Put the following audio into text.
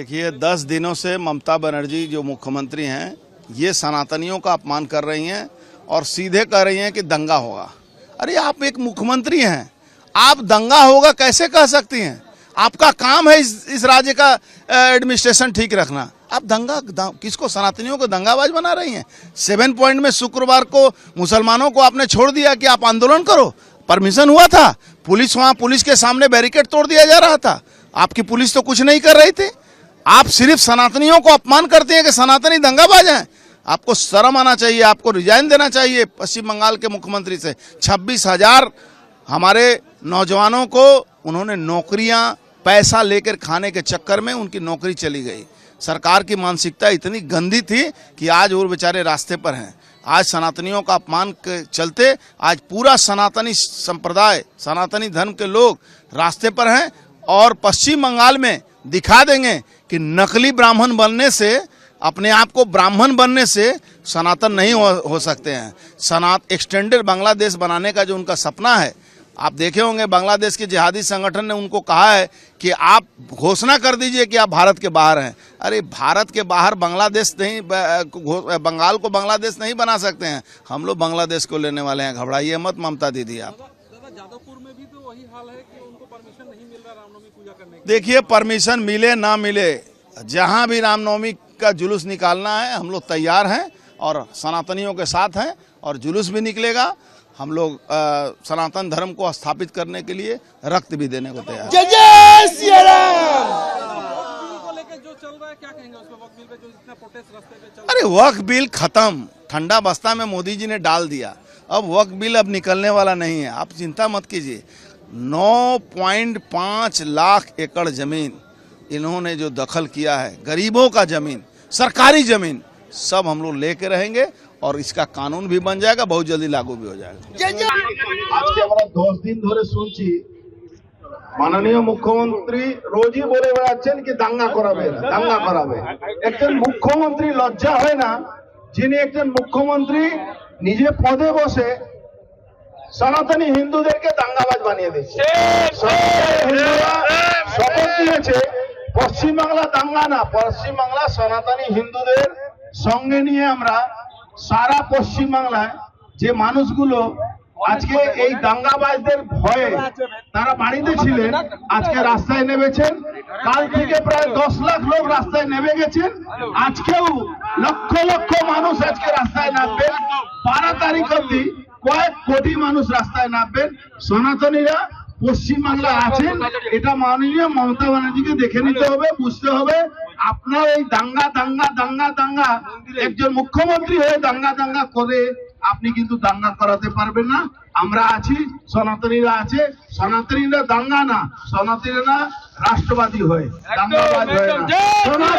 देखिए दस दिनों से ममता बनर्जी जो मुख्यमंत्री हैं ये सनातनियों का अपमान कर रही हैं और सीधे कह रही हैं कि दंगा होगा। अरे आप एक मुख्यमंत्री हैं। आप दंगा होगा कैसे कह सकती हैं? आपका काम है इस, इस राज्य का एडमिनिस्ट्रेशन ठीक रखना। आप दंगा द, किसको सनातनियों को दंगाबाज बना रही हैं? सेवन पॉइंट में शुक्रवार को मुसलमानों को आपने छोड़ दिया कि आप आंदोलन करो। परमिशन हुआ था। पुलिस वहाँ पुलिस के सामने बैरिकेड तोड़ दिया जा रहा था। आपकी पुलिस तो कुछ नहीं कर रही थी। आप सिर्फ़ सनातनियों को अपमान करते हैं कि सनातनी दंगाबाज हैं। आपको शर्म आना चाहिए, आपको रिजाइन देना चाहिए पश्चिम बंगाल के मुख्यमंत्री से। छब्बीस हज़ार हमारे नौजवानों को उन्होंने नौकरियाँ, पैसा लेकर खाने के चक्कर में उनकी नौकरी चली गई। सरकार की मानसिकता इतनी गंदी थी कि आज वो बेचारे रास्ते पर हैं। आज सनातनियों का अपमान के चलते आज पूरा सनातनी संप्रदाय, सनातनी धर्म के लोग रास्ते पर हैं और पश्चिम बंगाल में दिखा देंगे कि नकली ब्राह्मण बनने से अपने आप को ब्राह्मण बनने से सनातन नहीं हो, हो सकते हैं। सनात एक्सटेंडेड बांग्लादेश बनाने का जो उनका सपना है आप देखे होंगे बांग्लादेश के जिहादी संगठन ने उनको कहा है कि आप घोषणा कर दीजिए कि आप भारत के बाहर हैं। अरे भारत के बाहर बांग्लादेश नहीं बंगाल को बांग्लादेश नहीं बना सकते हैं। हम लोग बांग्लादेश को लेने वाले हैं। घबराइए मत ममता दीदी आप। जादवपुर में भी तो वही हाल है कि उनको परमिशन नहीं मिल रहा रामनवमी पूजा करने की देखिए परमिशन मिले ना मिले जहाँ भी रामनवमी का जुलूस निकालना है हम लोग तैयार हैं और सनातनियों के साथ हैं और जुलूस भी निकलेगा। हम लोग सनातन धर्म को स्थापित करने के लिए रक्त भी देने को तैयार जय जय श्री राम। चल रहा है? क्या कहेंगे उसमें वक्त बिल पे जो इतना प्रोटेस्ट रास्ते पे चल अरे वक्फ बिल खत्म। ठंडा बस्ता में मोदी जी ने डाल दिया। अब वक्फ बिल अब निकलने वाला नहीं है। आप चिंता मत कीजिए। 9.5 लाख एकड़ ज़मीन इन्होंने जो दखल किया है गरीबों का ज़मीन सरकारी ज़मीन सब हम लोग लेके रहेंगे और इसका कानून भी बन जाएगा बहुत जल्दी लागू भी हो जाएगा। মাননীয় মুখ্যমন্ত্রী রোজই বলে বেড়াচ্ছেন কি দাঙ্গা করাবে দাঙ্গা করাবে। একজন মুখ্যমন্ত্রী লজ্জা হয় না, যিনি একজন মুখ্যমন্ত্রী নিজে পদে বসে সনাতনী হিন্দুদেরকে দাঙ্গাবাজ বানিয়ে দিচ্ছে। শপথ দিয়েছে, পশ্চিমবাংলা দাঙ্গা না, পশ্চিমবাংলা সনাতনী হিন্দুদের সঙ্গে নিয়ে আমরা সারা পশ্চিমবাংলায় যে মানুষগুলো আজকে এই দাঙ্গাবাজদের ভয়ে তারা বাড়িতে ছিলেন আজকে রাস্তায় নেমেছেন। কাল থেকে প্রায় দশ লাখ লোক রাস্তায় নেমে গেছেন। আজকেও লক্ষ লক্ষ মানুষ আজকে রাস্তায় নামবেন। বারো তারিখ অব্দি কয়েক কোটি মানুষ রাস্তায় নামবেন। সনাতনীরা পশ্চিমবাংলা আছেন এটা মাননীয় মমতা ব্যানার্জিকে দেখে নিতে হবে বুঝতে হবে। আপনার এই দাঙ্গা দাঙ্গা দাঙ্গা দাঙ্গা একজন মুখ্যমন্ত্রী হয়ে দাঙ্গা দাঙ্গা করে আপনি কিন্তু দাঙ্গা করাতে পারবেন না। আমরা আছি সনাতনীরা আছে। সনাতনীরা দাঙ্গা না সনাতনীরা রাষ্ট্রবাদী হয়ে হয়ে না।